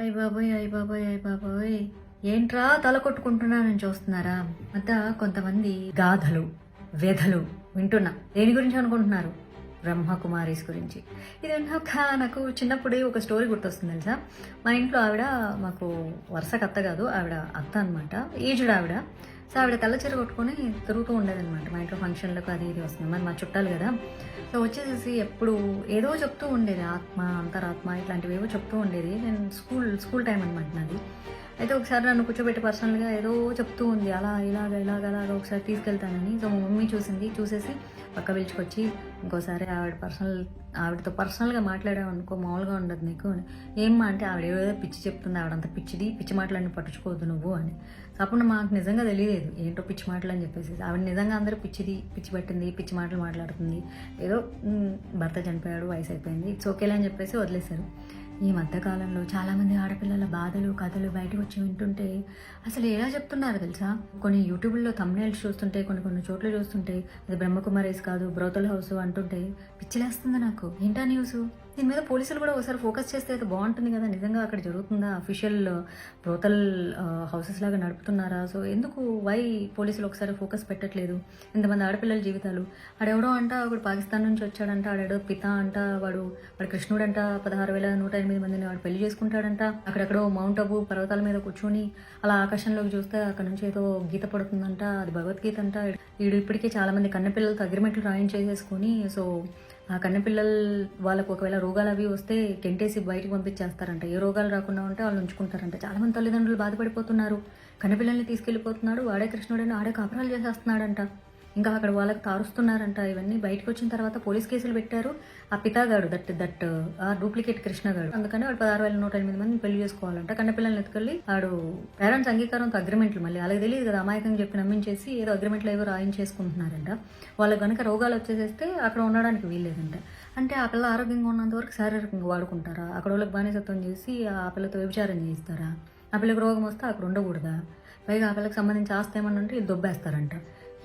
అయ్య బాబోయ్ అయ్య బాబోయ్ అయ్య బాబోయ్. ఏంట్రా తల కొట్టుకుంటున్నానని చూస్తున్నారా? అంతా కొంతమంది గాథలు వ్యధలు వింటున్నా. దేని గురించి అనుకుంటున్నారు? బ్రహ్మకుమారీస్ గురించి. ఇది విన్నాక నాకు చిన్నప్పుడే ఒక స్టోరీ గుర్తొస్తుంది తెలుసా? మా ఇంట్లో ఆవిడ మాకు వరుస అత్త కాదు ఆవిడ అత్త అనమాట ఏజ్డ్ ఆవిడ. సో ఆవిడ తెల్ల చీర కొట్టుకొని తిరుగుతూ ఉండేదన్నమాట. మా ఇంట్లో ఫంక్షన్లకు అది ఇది వస్తుంది. మరి మా చుట్టాలు కదా. సో వచ్చేసేసి ఎప్పుడు ఏదో చెప్తూ ఉండేది ఆత్మ అంతరాత్మ ఇట్లాంటివి ఏవో చెప్తూ ఉండేది. నేను స్కూల్ స్కూల్ టైం అనమాట నాది. అయితే ఒకసారి నన్ను కూర్చోబెట్టి పర్సనల్గా ఏదో చెప్తూ ఉంది. అలా ఇలాగ ఇలాగ అలాగ ఒకసారి తీసుకెళ్తానని. సో మా మమ్మీ చూసింది. చూసేసి పక్క పిలుచుకొచ్చి ఇంకోసారి ఆవిడ పర్సనల్ ఆవిడతో పర్సనల్గా మాట్లాడావు అనుకో మామూలుగా ఉండదు నీకు ఏమ్మా అంటే ఆవిడ ఏదో పిచ్చి చెప్తుంది. ఆవిడంత పిచ్చిది. పిచ్చి మాటలన్నీ పట్టించుకోవద్దు నువ్వు అని. అప్పుడు మాకు నిజంగా తెలియలేదు. ఏంటో పిచ్చి మాటలు అని చెప్పేసి. ఆవిడ నిజంగా అందరూ పిచ్చిది పిచ్చి పట్టింది పిచ్చి మాటలు మాట్లాడుతుంది. ఏదో భర్త చనిపోయాడు వయసు అయిపోయింది. ఇట్స్ ఓకేలే అని చెప్పేసి వదిలేశారు. ఈ మధ్యకాలంలో చాలామంది ఆడపిల్లల బాధలు కథలు బయటకు వచ్చి వింటుంటే అసలు ఎలా చెప్తున్నారు తెలుసా? కొన్ని యూట్యూబ్లో తమ్నేల్స్ చూస్తుంటే కొన్ని కొన్ని చోట్ల చూస్తుంటే అది బ్రహ్మకుమారేస్ కాదు బ్రోతల్ హౌస్ అంటుంటే పిచ్చిలేస్తుంది నాకు. ఏంటా న్యూస్ దీని మీద పోలీసులు కూడా ఒకసారి ఫోకస్ చేస్తే అయితే బాగుంటుంది కదా. నిజంగా అక్కడ జరుగుతుందా? అఫీషియల్ బ్రోతల్ హౌసెస్ లాగా నడుపుతున్నారా? సో ఎందుకు? వై పోలీసులు ఒకసారి ఫోకస్ పెట్టట్లేదు? ఇంతమంది ఆడపిల్లల జీవితాలు. ఆడెవడో అంట ఒకడు పాకిస్తాన్ నుంచి వచ్చాడంట ఆడెవడో పిత అంట వాడు వాడు కృష్ణుడంట పదహారు వేల నూట ఎనిమిది మందిని వాడు పెళ్ళి చేసుకుంటాడంట. అక్కడెక్కడో మౌంట్ అబు పర్వతాల మీద కూర్చొని అలా ఆకాశంలోకి చూస్తే అక్కడ నుంచి ఏదో గీత పడుతుందంట అది భగవద్గీత అంట. వీడు ఇప్పటికే చాలామంది కన్నపిల్లలతో అగ్రిమెంట్లు రాయించేసేసుకొని సో ఆ కన్నెపిల్లలు వాళ్ళకు ఒకవేళ రోగాలు అవి వస్తే కెంటేసి బయటకు పంపించేస్తారంట. ఏ రోగాలు రాకుండా ఉంటే వాళ్ళు ఉంచుకుంటారంట. చాలా మంది తల్లిదండ్రులు బాధపడిపోతున్నారు. కన్నెపిల్లల్ని తీసుకెళ్ళిపోతున్నాడు వాడే కృష్ణుడని ఆడే కాపురాలు చేసేస్తున్నాడంట. ఇంకా అక్కడ వాళ్ళకి తారుస్తున్నారంట. ఇవన్నీ బయటకు వచ్చిన తర్వాత పోలీస్ కేసులు పెట్టారు. ఆ పితాగాడు దట్ దట్ ఆ డూప్లికేట్ కృష్ణగాడు. అందుకని వాడు పదహారు వేల నూట ఎనిమిది మంది పెళ్ళి చేసుకోవాలంట. కన్నెపిల్లల్ని ఎత్తుకెళ్ళి వాడు పేరెంట్స్ అంగీకారంతో అగ్రిమెంట్లు మళ్ళీ అలాగే తెలియదు కదా అమాయకంగా చెప్పి నమ్మించేసి ఏదో అగ్రిమెంట్లు ఏవో రాయించేసుకుంటున్నారంట. వాళ్ళకి కనుక రోగాలు వచ్చేసేస్తే అక్కడ ఉండడానికి వీల్లేదంట. అంటే ఆ పిల్ల ఆరోగ్యంగా ఉన్నంత వరకు శారీరకంగా వాడుకుంటారా? అక్కడ వాళ్ళకి బానిసత్వం చేసి ఆ పిల్లతో వ్యభిచారం చేయిస్తారా? ఆ పిల్లకి రోగం వస్తే అక్కడ ఉండకూడదా? పైగా ఆ పిల్లకి సంబంధించి ఆస్తి ఏమన్నా ఉంటే దొబ్బేస్తారంట.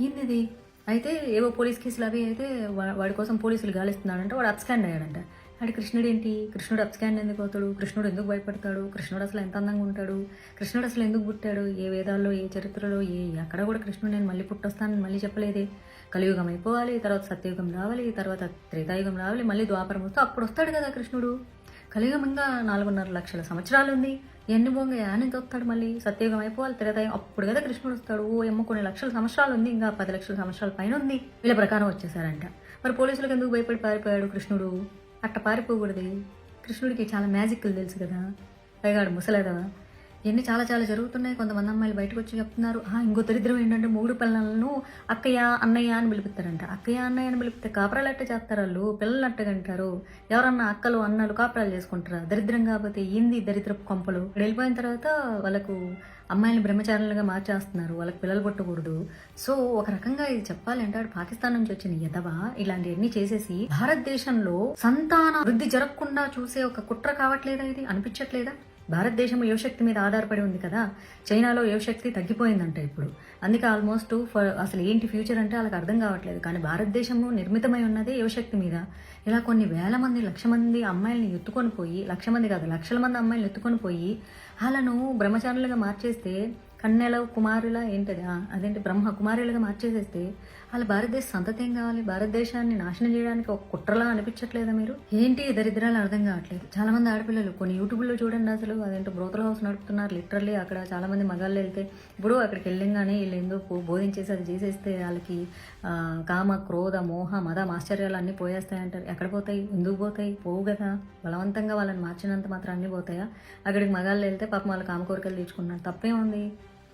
ఏంది అయితే ఏవో పోలీస్ కేసులు అవి అయితే వా- వాడి కోసం పోలీసులు గాలిస్తున్నాడంట వాడు అప్స్కాండ్ అయ్యాడంట. వాడి కృష్ణుడు ఏంటి? కృష్ణుడు అప్స్కాండ్ ఎందుకు అవుతాడు? కృష్ణుడు ఎందుకు భయపడతాడు? కృష్ణుడు అసలు ఎంత అందంగా ఉంటాడు? కృష్ణుడు అసలు ఎందుకు పుట్టాడు? ఏ వేదాల్లో ఏ చరిత్రలో ఏ ఎక్కడ కూడా కృష్ణుడు నేను మళ్ళీ పుట్టొస్తానని మళ్ళీ చెప్పలేదే. కలియుగం అయిపోవాలి తర్వాత సత్యయుగం రావాలి తర్వాత త్రేతాయుగం రావాలి మళ్ళీ ద్వాపరం వస్తే అప్పుడు వస్తాడు కదా కృష్ణుడు. కలియుగం ఇంకా నాలుగున్నర లక్షల సంవత్సరాలు ఉంది. ఎన్ని బొంగ యానికి వస్తాడు మళ్ళీ? సత్యయుగం అయిపోవాలి త్రేతాయుగం. అప్పుడు కదా కృష్ణుడు వస్తాడు. ఓ ఏమో కొన్ని లక్షల సంవత్సరాలు ఉంది ఇంకా పది లక్షల సంవత్సరాల పైన ఉంది. వీళ్ళ ప్రకారం వచ్చేసారంట. మరి పోలీసులకు ఎందుకు భయపడి పారిపోయాడు కృష్ణుడు? అట్ట పారిపోకూడదు. కృష్ణుడికి చాలా మ్యాజిక్లు తెలుసు కదా. పైగాడు ముసలేదా ఇవన్నీ చాలా చాలా జరుగుతున్నాయి. కొంతమంది అమ్మాయిలు బయటకు వచ్చి చెప్తున్నారు ఇంకో దరిద్రం ఏంటంటే మూడు పిల్లలను అక్కయ్య అన్నయ్య అని పిలుపుతారంట అక్కయ్య అన్నయ్య అని పిలిపితే కాపురాలు ఎట్ట చేస్తారు వాళ్ళు? పిల్లలు అట్టగంటారు ఎవరన్నా అక్కలు అన్నలు కాపురాలు చేసుకుంటారా? దరిద్రం కాకపోతే ఏంది దరిద్రపు కొంపలు? ఇక్కడ వెళ్ళిపోయిన తర్వాత వాళ్ళకు అమ్మాయిని బ్రహ్మచారులుగా మార్చేస్తున్నారు. వాళ్ళకి పిల్లలు పుట్టకూడదు. సో ఒక రకంగా ఇది చెప్పాలంటే పాకిస్తాన్ నుంచి వచ్చిన యదవ ఇలాంటివన్నీ చేసేసి భారతదేశంలో సంతాన వృద్ధి జరగకుండా చూసే ఒక కుట్ర కావట్లేదా ఇది? అనిపించట్లేదా? భారతదేశం యువశక్తి మీద ఆధారపడి ఉంది కదా. చైనాలో యువశక్తి తగ్గిపోయిందంట ఇప్పుడు. అందుకే ఆల్మోస్ట్ అసలు ఏంటి ఫ్యూచర్ అంటే వాళ్ళకి అర్థం కావట్లేదు. కానీ భారతదేశము నిర్మితమై ఉన్నదే యువశక్తి మీద. ఇలా కొన్ని వేల మంది లక్ష మంది అమ్మాయిల్ని ఎత్తుకొని పోయి లక్ష మంది కాదు లక్షల మంది అమ్మాయిలు ఎత్తుకొని పోయి వాళ్ళను బ్రహ్మచారులుగా మార్చేస్తే కన్నెల కుమారుల ఏంటది? అదేంటి బ్రహ్మ కుమారులుగా మార్చేసేస్తే వాళ్ళ భారతదేశ సంతతి ఏం కావాలి? భారతదేశాన్ని నాశనం చేయడానికి ఒక కుట్రలా అనిపించట్లేదా మీరు? ఏంటి దరిద్రాలు? అర్థం కావట్లేదు. చాలా మంది ఆడపిల్లలు కొన్ని యూట్యూబ్లో చూడండి అసలు. అదేంటో బ్రోతల హౌస్ నడుపుతున్నారు. లిటరల్లీ అక్కడ చాలా మంది మగాళ్ళు వెళ్తే ఇప్పుడు అక్కడికి వెళ్ళంగానే వీళ్ళు ఎందుకు బోధించేసి అది చేసేస్తే వాళ్ళకి కామ క్రోధ మోహ మద ఆశ్చర్యాలు అన్నీ పోయేస్తాయంటారు ఎక్కడ పోతాయి? ఎందుకు పోతాయి? పోవు కదా. బలవంతంగా వాళ్ళని మార్చినంత మాత్రం అన్నీ పోతాయా? అక్కడికి మగాళ్ళు వెళ్తే పాపం వాళ్ళ కామ కోరికలు తీర్చుకున్నారు తప్పేముంది?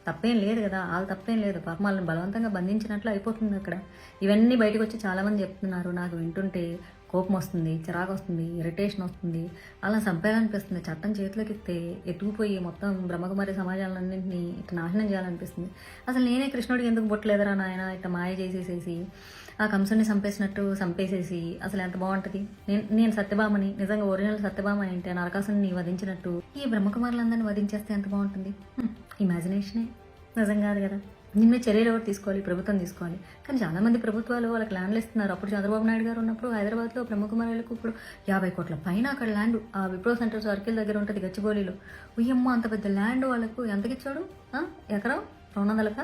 తప్పేం లేదు కదా వాళ్ళు తప్పేం లేదు. పాపం వాళ్ళని బలవంతంగా బంధించినట్లు అయిపోతుంది అక్కడ. ఇవన్నీ బయటకు వచ్చి చాలామంది చెప్తున్నారు నాకు వింటుంటే కోపం వస్తుంది చిరాకు వస్తుంది ఇరిటేషన్ వస్తుంది. అలా చంపేయాలనిపిస్తుంది చట్టం చేతిలోకి ఎత్తే ఎత్తుకుపోయి మొత్తం బ్రహ్మకుమారి సమాజాలన్నింటినీ ఇట్లా నాశనం చేయాలనిపిస్తుంది. అసలు నేనే కృష్ణుడికి ఎందుకు పుట్టలేదురా నాయన? ఇట్లా మాయ చేసేసేసి ఆ కంసుని చంపేసినట్టు చంపేసేసి అసలు ఎంత బాగుంటుంది? నేను నేను సత్యభామని నిజంగా ఒరిజినల్ సత్యభామ అంటే నరకాసుని వధించినట్టు ఈ బ్రహ్మకుమారులందరినీ వధించేస్తే ఎంత బాగుంటుంది? ఇమాజినేషనే నిజం కాదు కదా. నిన్న చర్యలు ఎవరు తీసుకోవాలి? ప్రభుత్వం తీసుకోవాలి. కానీ చాలామంది ప్రభుత్వాలు వాళ్ళకి ల్యాండ్లు ఇస్తున్నారు. అప్పుడు చంద్రబాబు నాయుడు గారు ఉన్నప్పుడు హైదరాబాద్లో బ్రహ్మకుమారులకు ఇప్పుడు యాభై కోట్ల పైన అక్కడ ల్యాండ్ ఆ విప్రో సెంటర్ సర్కిల్ దగ్గర ఉంటుంది గచ్చిబౌలిలో. ఉయ్యమ్మ అంత పెద్ద ల్యాండ్ వాళ్ళకు ఎంతకిచ్చాడు? ఎకరం? రెండు వందలక?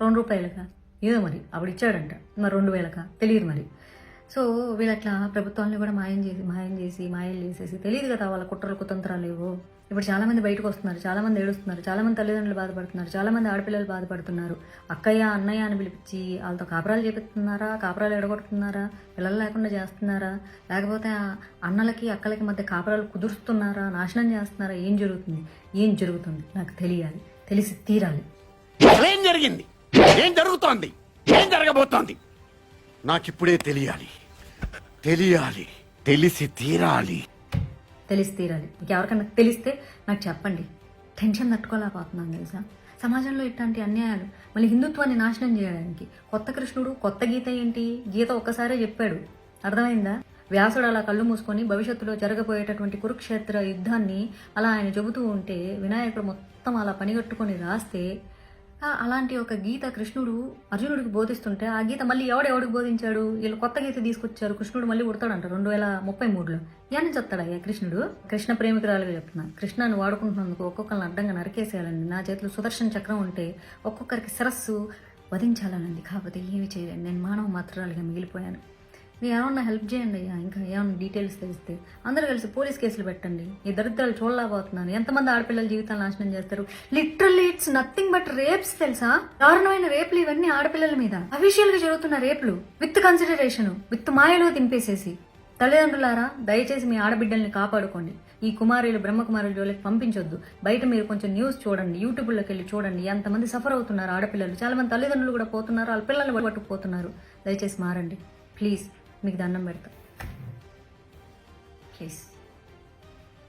రెండు రూపాయలకా? ఏదో మరి అప్పుడు ఇచ్చాడంట. మరి రెండు వేలక? తెలియదు మరి. సో వీళ్ళట్లా ప్రభుత్వాన్ని కూడా మాయం చేసి మాయం చేసి మాయం చేసేసి తెలియదు కదా వాళ్ళ కుట్రలు కుతంత్రాలు ఏవో. ఇప్పుడు చాలామంది బయటకు వస్తున్నారు చాలామంది ఏడుస్తున్నారు చాలామంది తల్లిదండ్రులు బాధపడుతున్నారు చాలామంది ఆడపిల్లలు బాధపడుతున్నారు. అక్కయ్య అన్నయ్య అని పిలిపించి వాళ్ళతో కాపురాలు చేపిస్తున్నారా కాపురాలు ఎడగొడుతున్నారా పిల్లలు లేకుండా చేస్తున్నారా లేకపోతే అన్నలకి అక్కలకి మధ్య కాపురాలు కుదురుస్తున్నారా నాశనం చేస్తున్నారా ఏం జరుగుతుంది? ఏం జరుగుతుంది? నాకు తెలియాలి తెలిసి తీరాలి. ఏం జరిగింది? ఏం జరుగుతోంది? ఏం జరగబోతోంది? నాకిప్పుడే తెలియాలి. తెలియాలి. తెలిసి తీరాలి. తెలిసి తీరాలి. మీకు తెలిస్తే నాకు చెప్పండి. టెన్షన్ తట్టుకోలేకపోతున్నాను తెలుసా? సమాజంలో ఇట్లాంటి అన్యాయాలు మళ్ళీ హిందుత్వాన్ని నాశనం చేయడానికి కొత్త కృష్ణుడు కొత్త గీత ఏంటి? గీత ఒక్కసారే చెప్పాడు. అర్థమైందా? వ్యాసుడు అలా కళ్ళు మూసుకొని భవిష్యత్తులో జరగబోయేటటువంటి కురుక్షేత్ర యుద్ధాన్ని అలా ఆయన చెబుతూ ఉంటే వినాయకుడు మొత్తం అలా పనిగట్టుకొని రాస్తే అలాంటి ఒక గీత కృష్ణుడు అర్జునుడికి బోధిస్తుంటే ఆ గీత మళ్ళీ ఎవడెవడికి బోధించాడు? వీళ్ళు కొత్త గీత తీసుకొచ్చారు కృష్ణుడు మళ్ళీ ఉడతాడంట రెండు వేల ముప్పై మూడులో. ఏమని చెప్తాడయ్యా కృష్ణుడు? కృష్ణ ప్రేమికురాలుగా చెప్తున్నా కృష్ణను వాడుకుంటున్నందుకు ఒక్కొక్కరిని అడ్డంగా నరికేసేయాలండి. నా చేతిలో సుదర్శన చక్రం ఉంటే ఒక్కొక్కరికి శిరస్సు వధించాలనండి కాకపోతే ఏమి చేయాలి నేను మానవ మాత్రాలుగా మిగిలిపోయాను. నేను ఏమన్నా హెల్ప్ చేయండి అయ్యా. ఇంకా ఏమన్నా డీటెయిల్స్ తెలిస్తే. అందరూ కలిసి పోలీస్ కేసులు పెట్టండి. ఈ దరిద్రాలు చూడలేకపోతున్నాను ఎంతమంది ఆడపిల్లల జీవితాలు నాశనం చేస్తారు? Literally it's nothing but rapes తెలుసా? దారుణమైన రేపులు ఇవన్నీ ఆడపిల్లల మీద. అఫీషియల్గా జరుగుతున్న రేపులు విత్ కన్సిడరేషన్ విత్ మాయలో దింపేసేసి. తల్లిదండ్రులారా దయచేసి మీ ఆడబిడ్డల్ని కాపాడుకోండి. ఈ కుమారులు బ్రహ్మకుమారుల జోలికి పంపించొద్దు. బయట మీరు కొంచెం న్యూస్ చూడండి యూట్యూబ్లోకి వెళ్ళి చూడండి. ఎంతమంది సఫర్ అవుతున్నారు ఆడపిల్లలు? చాలా మంది తల్లిదండ్రులు కూడా పోతున్నారు వాళ్ళ పిల్లల్ని పట్టుకుపోతున్నారు. దయచేసి మారండి. ప్లీజ్ మీకు దండం పెడతా. ప్లీజ్